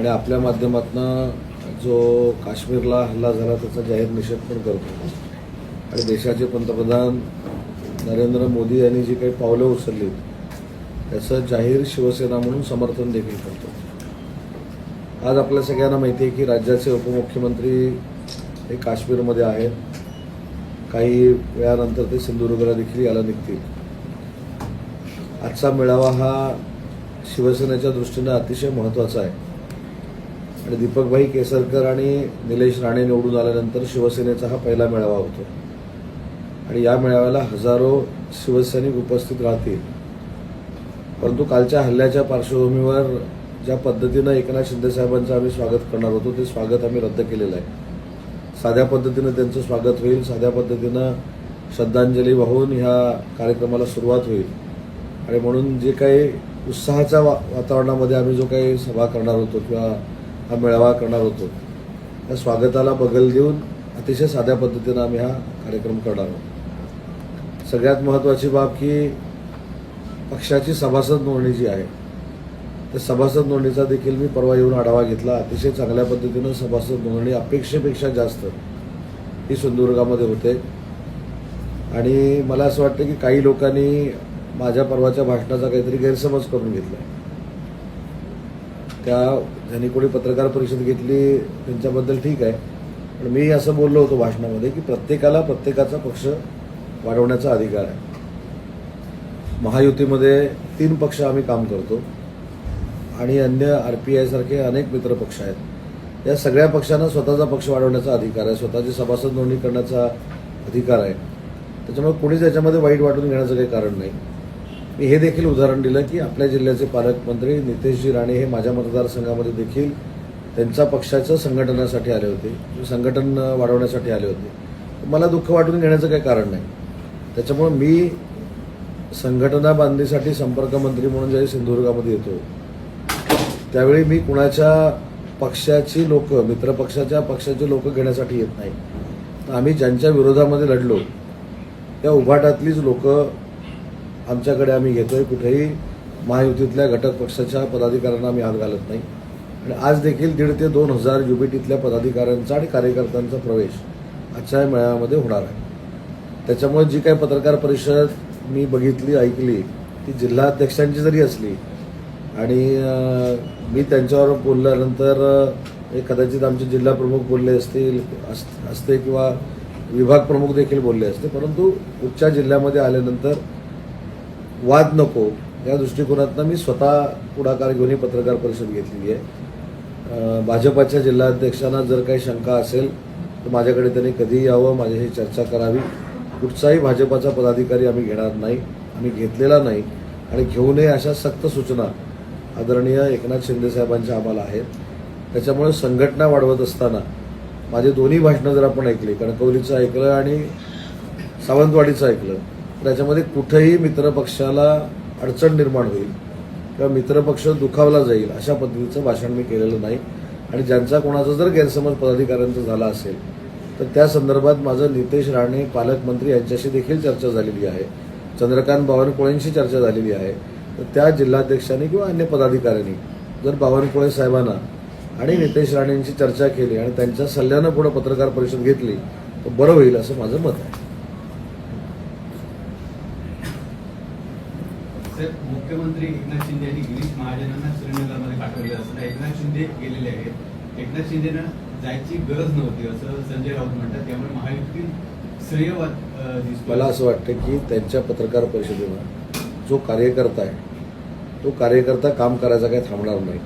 आणि आपल्या माध्यमातून जो काश्मीरला हल्ला झाला त्याचा जाहीर निषेध पण करतो. आणि देशाचे पंतप्रधान नरेंद्र मोदी यांनी जी काही पावलं उचलली त्याचं जाहीर शिवसेना म्हणून समर्थन देखील करतो. आज आपल्या सगळ्यांना माहिती आहे की राज्याचे उपमुख्यमंत्री हे काश्मीरमध्ये आहेत. काही वेळानंतर ते सिंधुदुर्गला देखील याला निघतील. आजचा मेळावा हा शिवसेनेच्या दृष्टीनं अतिशय महत्त्वाचा आहे. आणि दीपकभाई केसरकर आणि निलेश राणे निवडून आल्यानंतर शिवसेनेचा हा पहिला मेळावा होतो. आणि या मेळाव्याला हजारो शिवसैनिक उपस्थित राहतील. परंतु कालच्या हल्ल्याच्या पार्श्वभूमीवर ज्या पद्धतीनं एकनाथ शिंदेसाहेबांचं आम्ही स्वागत करणार होतो ते स्वागत आम्ही रद्द केलेलं आहे. साध्या पद्धतीनं त्यांचं स्वागत होईल साध्या पद्धतीनं श्रद्धांजली वाहून ह्या कार्यक्रमाला सुरुवात होईल. आणि म्हणून जे काही उत्साहाच्या वा वातावरणामध्ये आम्ही जो काही सभा करणार होतो किंवा हा मेळावा करणार होतो. त्या स्वागताला बगल देऊन अतिशय साध्या पद्धतीनं आम्ही हा कार्यक्रम करणार आहोत. सगळ्यात महत्त्वाची बाब की पक्षाची सभासद नोंदणी जी आहे त्या सभासद नोंदणीचा देखील मी परवा येऊन आढावा घेतला. अतिशय चांगल्या पद्धतीनं सभासद नोंदणी अपेक्षेपेक्षा जास्त ही सिंधुदुर्गामध्ये होते. आणि मला असं वाटतं की काही लोकांनी माझ्या परवाच्या भाषणाचा काहीतरी गैरसमज करून घेतला त्या ज्यांनी कोणी पत्रकार परिषद घेतली त्यांच्याबद्दल ठीक आहे. पण मी असं बोललो होतो भाषणामध्ये की प्रत्येकाला प्रत्येकाचा पक्ष वाढवण्याचा अधिकार आहे. महायुतीमध्ये तीन पक्ष आम्ही काम करतो आणि अन्य आर पी आयसारखे अनेक मित्र पक्ष आहेत. या सगळ्या पक्षांना स्वतःचा पक्ष वाढवण्याचा अधिकार आहे स्वतःची सभासद नोंदणी करण्याचा अधिकार आहे. त्याच्यामुळे कोणीच याच्यामध्ये वाईट वाटून घेण्याचं काही कारण नाही. मी हे देखील उदाहरण दिलं की आपल्या जिल्ह्याचे पालकमंत्री नितेशजी राणे हे माझ्या मतदारसंघामध्ये देखील त्यांच्या पक्षाचं संघटनासाठी आले होते म्हणजे संघटन वाढवण्यासाठी आले होते. मला दुःख वाटून घेण्याचं काही कारण नाही. त्याच्यामुळे मी संघटना बांधणीसाठी संपर्क मंत्री म्हणून ज्यावेळी सिंधुदुर्गामध्ये येतो त्यावेळी मी कुणाच्या पक्षाची लोक मित्रपक्षाच्या पक्षाची लोक घेण्यासाठी येत नाही. तर आम्ही ज्यांच्या विरोधामध्ये लढलो त्या उभाटातलीच लोक आमच्याकडे आम्ही घेतोय कुठेही महायुतीतल्या घटक पक्षाच्या पदाधिकाऱ्यांना आम्ही हात घालत नाही. आणि आज देखील दीड ते दोन हजार युबीटीतल्या पदाधिकाऱ्यांचा आणि कार्यकर्त्यांचा प्रवेश आजच्या मेळाव्यामध्ये होणार आहे. त्याच्यामुळे जी काही पत्रकार परिषद मी बघितली ऐकली ती जिल्हाध्यक्षांची जरी असली आणि मी त्यांच्यावर बोलल्यानंतर कदाचित आमचे जिल्हा प्रमुख बोलले असतील अस- असते किंवा विभाग प्रमुख देखील बोलले असते परंतु उच्च जिल्ह्यामध्ये आल्यानंतर वाद नको. या दृष्टिकोनातनं मी स्वतः पुढाकार घेऊन ही पत्रकार परिषद घेतलेली आहे. भाजपाच्या जिल्हाध्यक्षांना जर काही शंका असेल तर माझ्याकडे त्यांनी कधीही यावं माझ्याशी चर्चा करावी. कुठचाही भाजपाचा पदाधिकारी आम्ही घेणार नाही आम्ही घेतलेला नाही. आणि घेऊ नये अशा सक्त सूचना आदरणीय एकनाथ शिंदे साहेबांच्या आम्हाला आहेत. त्याच्यामुळे संघटना वाढवत असताना माझे दोन्ही भाषणं जर आपण ऐकली कणकवलीचं ऐकलं आणि सावंतवाडीचं ऐकलं त्याच्यामध्ये कुठेही मित्रपक्षाला अडचण निर्माण होईल किंवा मित्रपक्ष दुखावला जाईल अशा पद्धतीचं भाषण मी केलेलं नाही. आणि ज्यांचा कोणाचा जर गैरसमज पदाधिकाऱ्यांचा झाला असेल तर त्या संदर्भात माझं नितेश राणे पालकमंत्री यांच्याशी देखील चर्चा झालेली आहे. चंद्रकांत बावनकुळेंशी चर्चा झालेली आहे. तर त्या जिल्हाध्यक्षांनी किंवा अन्य पदाधिकाऱ्यांनी जर बावनकुळे साहेबांना आणि नितेश राणेंची चर्चा केली आणि त्यांच्या सल्ल्यानं पुढे पत्रकार परिषद घेतली तर बरं होईल असं माझं मत आहे. साहेब मुख्यमंत्री एकनाथ शिंदे यांनी गिरीश महाजनांना श्रीनगरमध्ये पाठवले असं एकनाथ शिंदे गेलेले आहेत. एकनाथ शिंदेना जायची गरज नव्हती असं संजय राऊत म्हणतात. त्यामुळे महायुतीतील श्रेयवाद मला असं वाटतं की त्यांच्या पत्रकार परिषदेवर जो कार्यकर्ता आहे तो कार्यकर्ता काम करायचा काही थांबणार नाही.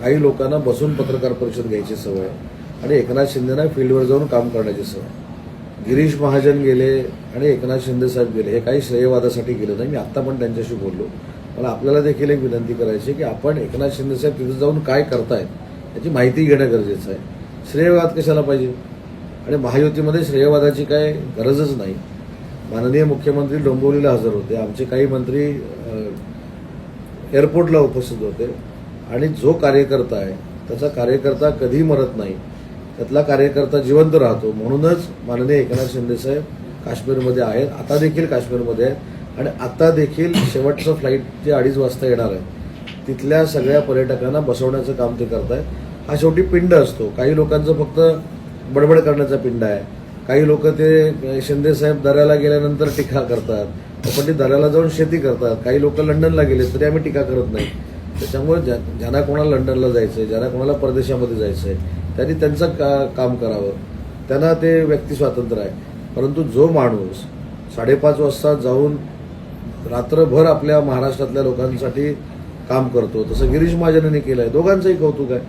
काही लोकांना बसून पत्रकार परिषद घ्यायची सवय आणि एकनाथ शिंदेना फील्डवर जाऊन काम करण्याची सवय गिरीश महाजन गेले आणि एकनाथ शिंदे साहेब गेले हे काही श्रेयवादासाठी गेलं नाही. मी आत्ता पण त्यांच्याशी बोललो. मला आपल्याला देखील एक विनंती करायची की आपण एकनाथ शिंदे साहेब तिथे जाऊन काय करतायत याची माहिती घेणं गरजेचं आहे. श्रेयवाद कशाला पाहिजे? आणि महायुतीमध्ये श्रेयवादाची काय गरजच नाही. माननीय मुख्यमंत्री डोंबिवलीला हजर होते. आमचे काही मंत्री एअरपोर्टला उपस्थित होते. आणि जो कार्यकर्ता आहे त्याचा कार्यकर्ता कधी मरत नाही. त्यातला कार्यकर्ता जिवंत राहतो. म्हणूनच माननीय एकनाथ शिंदे साहेब काश्मीरमध्ये आहेत. आता देखील काश्मीरमध्ये आहेत. आणि आता देखील शेवटचं फ्लाईट जे अडीच वाजता येणार आहे तिथल्या सगळ्या पर्यटकांना बसवण्याचं काम ते करत आहेत हा शेवटी पिंड असतो. काही लोकांचं फक्त बडबड करण्याचा पिंड आहे. काही लोक ते शिंदे साहेब दऱ्याला गेल्यानंतर टीका करतात. पण ते दऱ्याला जाऊन शेती करतात. काही लोक लंडनला गेले तरी आम्ही टीका करत नाही. त्याच्यामुळे ज्या ज्यांना कोणाला लंडनला जायचंय ज्यांना कोणाला परदेशामध्ये जायचंय त्यांनी त्यांचं का काम करावं. त्यांना ते व्यक्ती स्वातंत्र्य आहे. परंतु जो माणूस साडेपाच वाजता जाऊन रात्रभर आपल्या महाराष्ट्रातल्या लोकांसाठी काम करतो तसं गिरीश महाजनांनी केलं आहे दोघांचंही कौतुक आहे.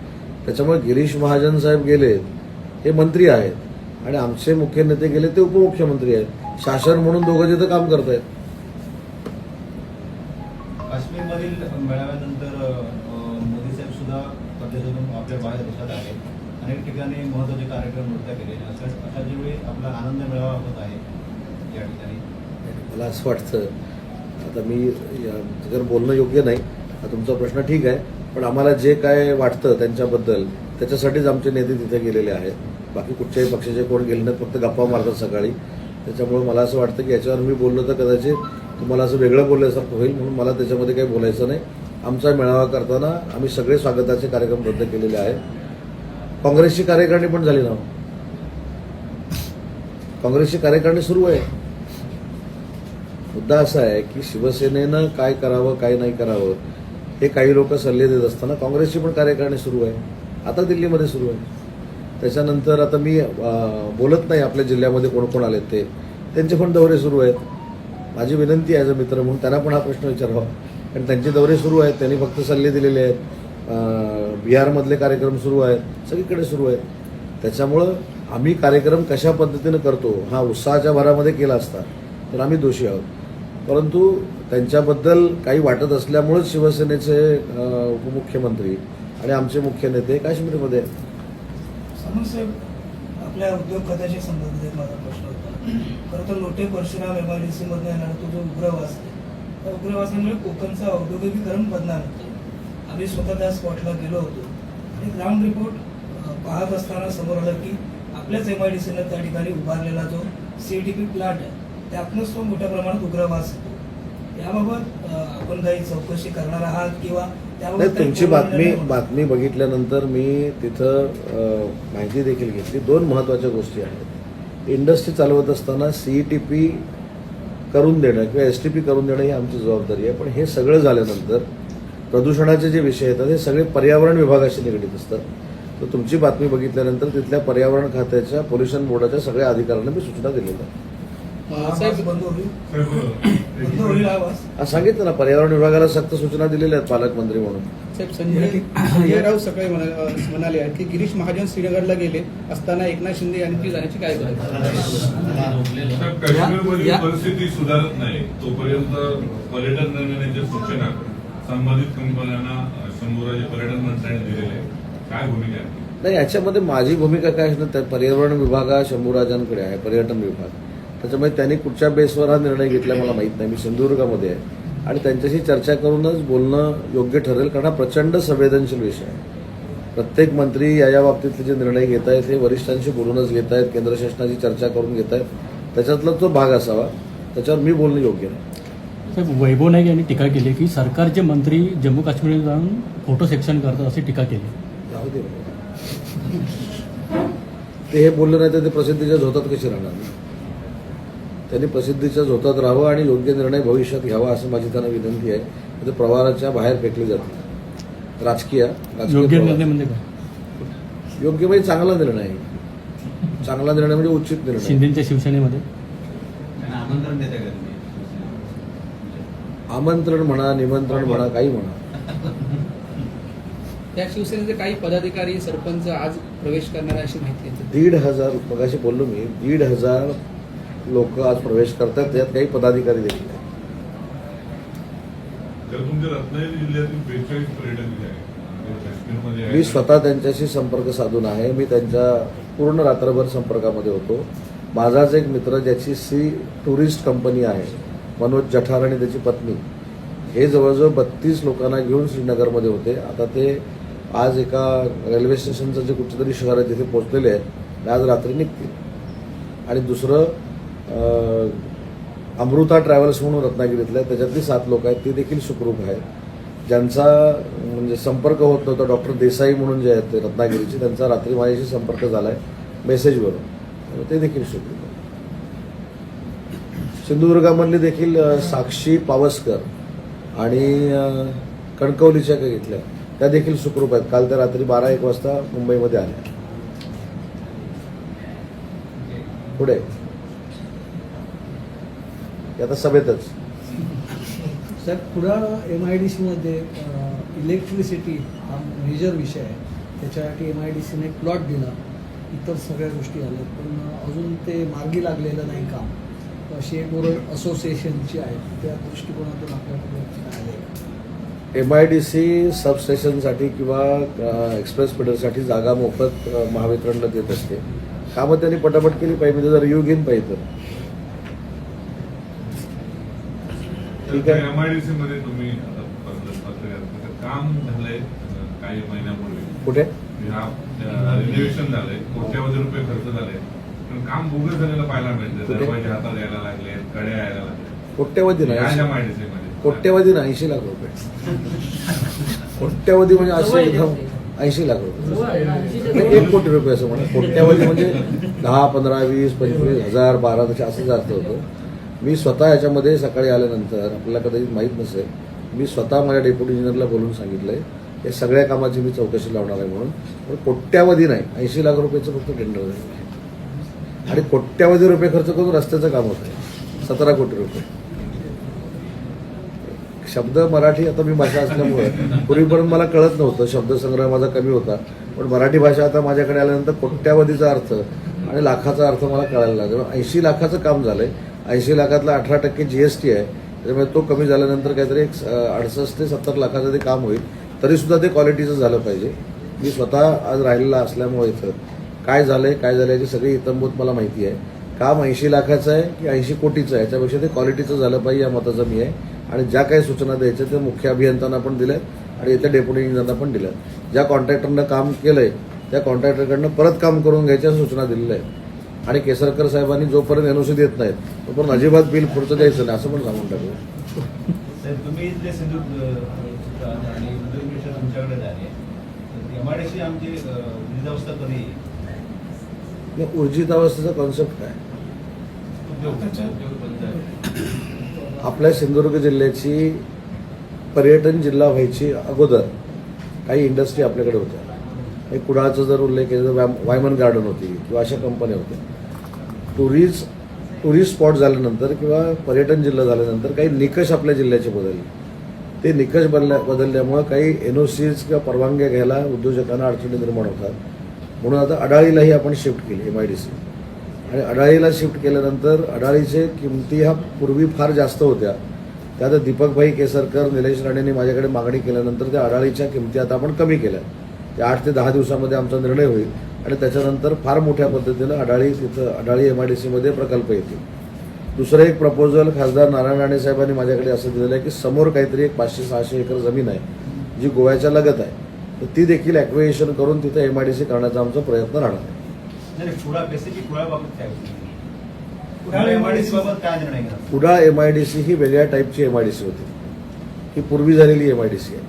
त्याच्यामुळे गिरीश महाजन साहेब गेले हे मंत्री आहेत. आणि आमचे मुख्य नेते गेले ते उपमुख्यमंत्री आहेत. शासन म्हणून दोघं तिथं काम करत आहेत काश्मीरमधील मेळाव्यानंतर मोदी साहेब सुद्धा आपल्या बाहेर देशात आहेत. अनेक ठिकाणी महत्त्वाचे कार्यक्रम नृत्य केले अशा ज्यावेळी आपला आनंद मिळावा होत आहे या ठिकाणी. मला असं वाटतं आता मी या- जर बोलणं योग्य नाही तुमचा प्रश्न ठीक आहे पण आम्हाला जे काय वाटतं त्यांच्याबद्दल त्याच्यासाठीच आमचे नेते तिथे गेलेले आहेत. बाकी कुठच्याही पक्षाचे कोण गेले नाहीत फक्त गप्पा मारतात सकाळी. त्याच्यामुळे मला असं वाटतं की याच्यावर मी बोललो तर कदाचित तुम्हाला असं वेगळं बोलल्यासारखं होईल म्हणून मला त्याच्यामध्ये काही बोलायचं नाही. आमचा मेळावा करताना आम्ही सगळे स्वागताचे कार्यक्रम रद्द केलेले आहेत. काँग्रेसची कार्यकारिणी पण झाली ना. काँग्रेसची कार्यकारिणी सुरू आहे. मुद्दा असा आहे की शिवसेनेनं काय करावं काय नाही करावं हे काही लोक सल्ले देत असताना काँग्रेसची पण कार्यकारिणी सुरू आहे. आता दिल्लीमध्ये सुरू आहे. त्याच्यानंतर आता मी बोलत नाही आपल्या जिल्ह्यामध्ये कोण कोण आले ते. त्यांचे पण दौरे सुरू आहेत. माझी विनंती आहे ॲज अ मित्र म्हणून त्यांना पण हा प्रश्न विचारावा. कारण त्यांचे दौरे सुरू आहेत त्यांनी फक्त सल्ले दिलेले आहेत. बिहारमधले कार्यक्रम सुरू आहेत सगळीकडे सुरू आहेत. त्याच्यामुळं आम्ही कार्यक्रम कशा पद्धतीनं करतो हा उत्साहाच्या भरामध्ये केला असता तर आम्ही दोषी आहोत. परंतु त्यांच्याबद्दल काही वाटत असल्यामुळेच शिवसेनेचे उपमुख्यमंत्री आणि आमचे मुख्य नेते काश्मीरमध्ये आहेत. आपल्या उद्योग खात्याशी संबंधित माझा प्रश्न होता. खरं तर लोटे परशुराम एम डी मधून येणारा तो जो उग्रवास आहे त्या उग्रवासामुळे कोकणचं औद्योगिकीकरण बदनाम होतं आम्ही स्वतः त्या स्पॉटला गेलो होतो. आणि ग्राउंड रिपोर्ट पाहत असताना समोर आलं की आपल्याच एम आय डी सीनं त्या ठिकाणी उभारलेला जो सी टी पी प्लांट आहे त्यातनंच तो मोठ्या प्रमाणात उग्रवास येतो. याबाबत आपण काही चौकशी करणार आहात किंवा नाही काही तुमची बातमी? बातमी बघितल्यानंतर मी तिथं माहिती देखील घेतली. दोन महत्त्वाच्या गोष्टी आहेत. इंडस्ट्री चालवत असताना सीई टी पी करून देणं किंवा एस टी पी करून देणं ही आमची जबाबदारी आहे. पण हे सगळं झाल्यानंतर प्रदूषणाचे जे विषय येतात हे सगळे पर्यावरण विभागाशी निगडीत असतात. तर तुमची बातमी बघितल्यानंतर तिथल्या पर्यावरण खात्याच्या पोल्युशन बोर्डाच्या सगळ्या अधिकाऱ्यांना मी सूचना दिलेल्या आहेत. हा हा आवाज. सांगितलं ना पर्यावरण विभागाला सक्त सूचना दिलेल्या आहेत पालकमंत्री म्हणून. साहेब संजय संजय राऊत सकाळी म्हणा- म्हणाले की गिरीश महाजन श्रीनगरला गेले असताना एकनाथ शिंदे यांची जाण्याची काय परिस्थिती सुधारत नाही. तोपर्यंत पर्यटन सूचना संबंधित कंपन्यांना शंभूराजे पर्यटन मंत्र्यांनी दिलेले काय भूमिका आहे? नाही याच्यामध्ये माझी भूमिका काय असणार त्या पर्यावरण विभाग हा शंभूराजांकडे आहे पर्यटन विभाग. त्याच्यामुळे त्यांनी कुठच्या बेसवर हा निर्णय घेतला मला माहीत नाही. मी सिंधुदुर्गामध्ये आहे. आणि त्यांच्याशी चर्चा करूनच बोलणं योग्य ठरेल कारण हा प्रचंड संवेदनशील विषय आहे. प्रत्येक मंत्री या या बाबतीतले जे निर्णय घेत आहेत ते वरिष्ठांशी बोलूनच घेत आहेत केंद्र शासनाची चर्चा करून घेत आहेत. त्याच्यातला तो भाग असावा. त्याच्यावर मी बोलणं योग्य नाही. वैभव नाईक यांनी टीका केली की सरकारचे मंत्री जम्मू काश्मीर जाऊन फोटो सेक्शन करतात अशी टीका केली. जाऊ दे. ते हे बोलले नाही तर ते प्रसिद्धीच्या झोतात कशी राहणार? त्यांनी प्रसिद्धीच्या झोतात राहावं आणि योग्य निर्णय भविष्यात घ्यावा असं माझी त्यांना विनंती आहे. ते प्रवाहाच्या बाहेर फेकले जाते राजकीय राजकीय योग्य. निर्णय म्हणजे काय? योग्य म्हणजे चांगला निर्णय. चांगला निर्णय म्हणजे उचित निर्णय. शिंदेच्या शिवसेनेमध्ये. आमंत्रण आमंत्रण म्हणा निमंत्रण म्हणा काही म्हणा. त्या शिवसेनेचे काही पदाधिकारी सरपंच आज प्रवेश करणार अशी माहिती आहे दीड हजार मगाशी बोललो मी दीड हजार लोक आज प्रवेश करतात त्यात काही पदाधिकारी देखील म्हणजे मी स्वतः त्यांच्याशी संपर्क साधून आहे. मी त्यांच्या पूर्ण रात्रभर संपर्कामध्ये होतो. माझाच एक मित्र ज्याची सी टुरिस्ट कंपनी आहे. मनोज जठार आणि त्याची पत्नी. हे जवळजवळ बत्तीस लोकांना घेऊन श्रीनगरमध्ये होते. आता ते आज एका रेल्वे स्टेशनचं जे कुठचं तरी शहर आहे तिथे पोहोचलेले आहेत. ते आज रात्री निघतील. आणि दुसरं अमृता ट्रॅव्हल्स म्हणून रत्नागिरीतलं आहे त्याच्यातली सात लोक आहेत. ते देखील सुखरूप आहेत. ज्यांचा म्हणजे संपर्क होत नव्हता. डॉक्टर देसाई म्हणून जे आहेत ते रत्नागिरीचे त्यांचा रात्री माझ्याशी संपर्क झाला आहे मेसेजवरून ते देखील सुखरूप सिंधुदुर्गामधली देखील साक्षी पावसकर आणि कणकवलीच्या काही घेतल्या त्या देखील सुखरूप आहेत. काल त्या रात्री बारा एक वाजता मुंबईमध्ये आल्या. पुढे. ते आता सभेतच. Sir Kudal M I D सीमध्ये इलेक्ट्रिसिटी हा मेजर विषय आहे. त्याच्यासाठी एम आय डी सीने प्लॉट दिला. इतर सगळ्या गोष्टी आल्या. पण अजून ते मार्गी लागलेलं नाही काम. अशी एक ओरड असोसिएशनची आहे त्या दृष्टिकोनातून आपल्याकडे एम आय डी सी सबस्टेशनसाठी किंवा एक्सप्रेस फिडरसाठी जागा मोफत महावितरणला देत असते. कामं त्यांनी पटापट केली पाहिजे म्हणजे जर रिव्ह्यू घेईन पाहिजे तर. ठीक आहे. एमआयडीसी मध्ये तुम्ही आता पत्र- पत्रकार त्याचं काम झालंय काही महिन्यापूर्वी. कुठे? रिझर्वेशन झालंय. कोट्यावधी रुपये खर्च झाले. काम बोगस झालेलं पाहायला मिळतं? दरवाजे हातात यायला लागले कड्या यायला लागल्या. कोट्यवधी नाही. कोट्यवधी नाही ऐंशी लाख रुपये. कोट्यवधी म्हणजे असे एकदम ऐंशी लाख रुपये. एक कोटी रुपये असं म्हणा. कोट्यवधी म्हणजे दहा पंधरा वीस पंचवीस हजार बारा तसे असं जास्त होतं. मी स्वतः याच्यामध्ये सकाळी आल्यानंतर आपल्याला कदाचित माहीत नसेल मी स्वतः माझ्या डेप्युटी इंजिनियरला बोलून सांगितलंय या सगळ्या कामाची मी चौकशी लावणार आहे म्हणून. पण कोट्यावधी नाही. ऐंशी लाख रुपयाचं फक्त टेंडर आहे. आणि कोट्यावधी रुपये खर्च करून रस्त्याचं काम होतं आहे सतरा कोटी रुपये. शब्द मराठी आता मी भाषा असल्यामुळे पूर्वीपर्यंत मला कळत नव्हतं शब्दसंग्रह माझा कमी होता. पण मराठी भाषा आता माझ्याकडे आल्यानंतर कोट्यावधीचा अर्थ आणि लाखाचा अर्थ मला कळायला लागला. ऐंशी लाखाचं काम झालंय. ऐंशी लाखातला अठरा टक्के जी एस टी आहे. त्याच्यामुळे तो कमी झाल्यानंतर काहीतरी एक अडसष्ट ते सत्तर लाखाचं ते काम होईल. तरीसुद्धा ते क्वालिटीचं झालं पाहिजे. मी स्वतः आज राहिलेला असल्यामुळे इथं काय झालंय काय झालं याची सगळी इतंभूत मला माहिती आहे. काम ऐंशी लाखाचं आहे की ऐंशी कोटीचं आहे? याच्यापेक्षा ते क्वालिटीचं झालं पाहिजे या मताचं मी आहे. आणि ज्या काही सूचना द्यायच्या त्या मुख्य अभियंत्यांना पण दिल्या आणि इथल्या डेप्युटी इंजिनियरना पण दिल्या ज्या कॉन्ट्रॅक्टरनं काम केलंय त्या कॉन्ट्रॅक्टरकडनं परत काम करून घ्यायच्या सूचना दिलेल्या आहेत. आणि केसरकर साहेबांनी जोपर्यंत एनओसी देत नाहीत तोपर्यंत अजिबात बिल पुढचं द्यायचं नाही असं पण सांगून टाकलं मग ऊर्जित अवस्थेचा कॉन्सेप्ट काय. आपल्या सिंधुदुर्ग जिल्ह्याची पर्यटन जिल्हा व्हायची अगोदर काही इंडस्ट्री आपल्याकडे होत्या. एक कुडाळचा जर उल्लेख केला तर वाय- वायमन गार्डन होती किंवा अशा कंपन्या होत्या. टुरिस्ट टुरिस्ट स्पॉट झाल्यानंतर किंवा पर्यटन जिल्हा झाल्यानंतर काही निकष आपल्या जिल्ह्याचे बदलले. ते निकष बदल्या बदलल्यामुळे काही एनओसीज किंवा परवानग्या घ्यायला उद्योजकांना अडचणी निर्माण होतात. म्हणून आता अडाळीलाही आपण शिफ्ट केली एम आय डी सी आणि अडाळीला शिफ्ट केल्यानंतर अडाळीचे किमती ह्या पूर्वी फार जास्त होत्या. त्यात दीपकभाई केसरकर निलेश राणेंनी माझ्याकडे मागणी केल्यानंतर त्या अडाळीच्या किमती आता आपण कमी केल्या. त्या आठ ते दहा दिवसामध्ये आमचा निर्णय होईल आणि त्याच्यानंतर फार मोठ्या पद्धतीनं अडाळी तिथं अडाळी एम आय डी सीमध्ये प्रकल्प येतील. दुसरं एक प्रपोजल खासदार नारायण राणे साहेबांनी माझ्याकडे असं दिलेलं आहे की समोर काहीतरी एक पाचशे सहाशे एकर जमीन आहे जी गोव्याच्या लगत आहे. तर ती देखील ॲक्विएशन करून तिथं एम आय डी सी करण्याचा आमचा प्रयत्न राहणार? Kudal M I D C ही वेगळ्या टाईपची एम आय डी सी होती. ही पूर्वी झालेली एम आय डी सी आहे.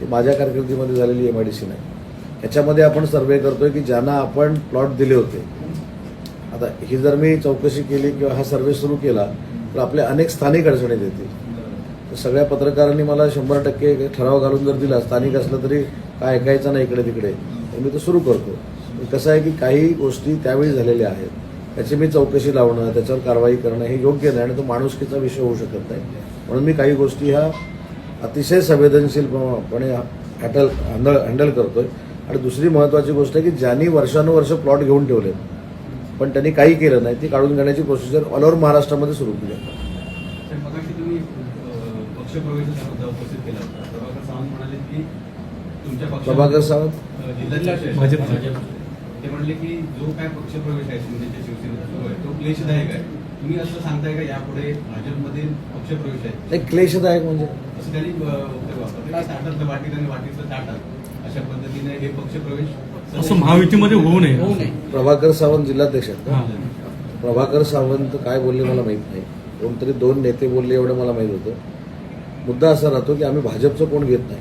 ही माझ्या कारकिर्दीमध्ये झालेली एम आय डी सी नाही. याच्यामध्ये आपण सर्वे करतोय की ज्यांना आपण प्लॉट दिले होते. आता ही जर मी चौकशी केली किंवा हा सर्वे सुरू केला तर आपल्या अनेक स्थानिक अडचणी येतील. तर सगळ्या पत्रकारांनी मला शंभर टक्के ठराव घालून जर दिला स्थानिक असलं तरी काय ऐकायचं नाही इकडे तिकडे. तर मी तो सुरू करतो. कसं आहे की काही गोष्टी त्यावेळी झालेल्या आहेत. त्याची मी चौकशी लावणं त्याच्यावर कारवाई करणं हे योग्य नाही आणि तो माणुसकीचा विषय होऊ शकत नाही. म्हणून मी काही गोष्टी ह्या अतिशय संवेदनशीलपणे हॅटल हँडल हँडल करतोय. आणि दुसरी महत्त्वाची गोष्ट आहे की ज्यांनी वर्षानुवर्ष प्लॉट घेऊन ठेवले पण त्यांनी काही केलं नाही ती काढून घेण्याची प्रोसिजर ऑल ओव्हर महाराष्ट्रामध्ये सुरू केली आहे तर मगाशी तुम्ही अं, पक्षप्रवेशाचा मुद्दा उपस्थित केला होता. प्रभाकर सावंत म्हणाले की तुमच्या प्रभाकर सावंत? भाजप-. ते म्हणले की जो काय पक्षप्रवेश आहे शिंदेच्या शिवसेनेत सुरू आहे तो क्लेशदायक आहे. तुम्ही असं सांगताय का यापुढे भाजपमध्ये पक्षप्रवेश आहे? नाही क्लेशदायक म्हणजे? असं त्यांनी वापरलं वाटीत आणि वाटीतलं ताटात अशा पद्धतीने हे पक्षप्रवेश असं महायुतीमध्ये होऊ नये. होऊ नये. प्रभाकर सावंत जिल्हाध्यक्ष. प्रभाकर सावंत काय बोलले मला माहीत नाही. कोणतरी दोन नेते बोलले एवढं मला माहीत होतं. मुद्दा असा राहतो की आम्ही भाजपचं कोण घेत नाही.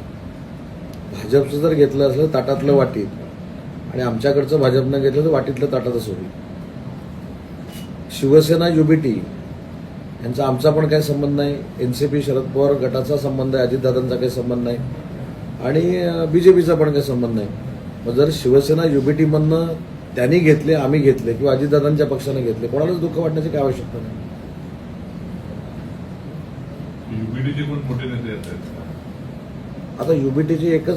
भाजपचं जर घेतलं असलं ताटातलं वाटीत आणि आमच्याकडचं भाजपनं घेतलं तर वाटीतलं ताटातच होईल शिवसेना युबीटी यांचा आमचा पण काही संबंध नाही. N C P Sharad Pawar गटाचा संबंध आहे अजितदादांचा काही संबंध नाही. आणि बी जे पीचा पण काही संबंध नाही. मग जर शिवसेना युबीटीमधनं त्यांनी घेतले आम्ही घेतले किंवा अजितदादांच्या पक्षाने घेतले कोणालाच दुःख वाटण्याची काय आवश्यकता नाही. युबीटीचे पण मोठे नेते आहेत. आता युबीटीची एकच